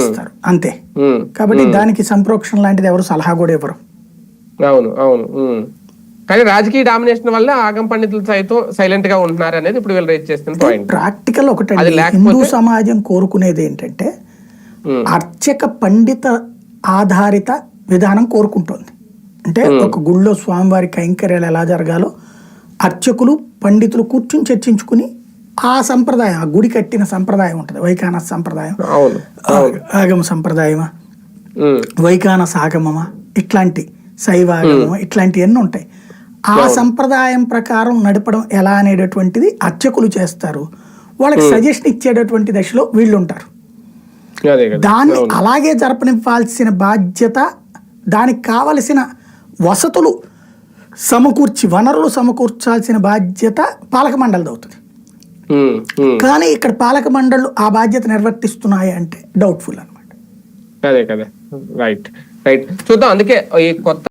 చేస్తారు. అంతే. కాబట్టి దానికి సంప్రోక్షణ లాంటిది ఎవరు సలహా కూడా ఇవ్వరు. అవును అవును. కానీ రాజకీయ డామినేషన్ వల్ల ఆగం పండితులు సైతం సైలెంట్గా ఉంటున్నారు అనేది ఇప్పుడు వీళ్ళు రేట్ చేస్తున్న పాయింట్. ప్రాక్టికల్ లేకపోతే- హిందూ సమాజం కోరుకునేది ఏంటంటే అర్చక పండిత ఆధారిత విధానం కోరుకుంటోంది. అంటే ఒక గుళ్ళో స్వామివారి కైంకర్యాలు ఎలా జరగాలో అర్చకులు పండితులు కూర్చుని చర్చించుకుని ఆ సంప్రదాయం ఆ గుడి కట్టిన సంప్రదాయం ఉంటుంది. వైఖాన సంప్రదాయం ఆగమ సంప్రదాయమా? ఉమ్, వైఖాన సాగమమా? ఇట్లాంటి శైవాగమమా? ఇట్లాంటివన్నీ ఉంటాయి. ఆ సంప్రదాయం ప్రకారం నడపడం ఎలా అనేటటువంటిది అర్చకులు చేస్తారు. వాళ్ళకి సజెషన్ ఇచ్చేటటువంటి దశలో వీళ్ళు ఉంటారు దాన్ని అలాగే జరపనివ్వాల్సిన బాధ్యత దానికి కావలసిన వసతులు సమకూర్చి వనరులు సమకూర్చాల్సిన బాధ్యత పాలక మండలిది అవుతుంది. కానీ ఇక్కడ పాలక మండళ్ళు ఆ బాధ్యత నిర్వర్తిస్తున్నాయి అంటే డౌట్ఫుల్ అనమాట అదే కదా. రైట్ రైట్ చూద్దాం అందుకే ఈ కొత్త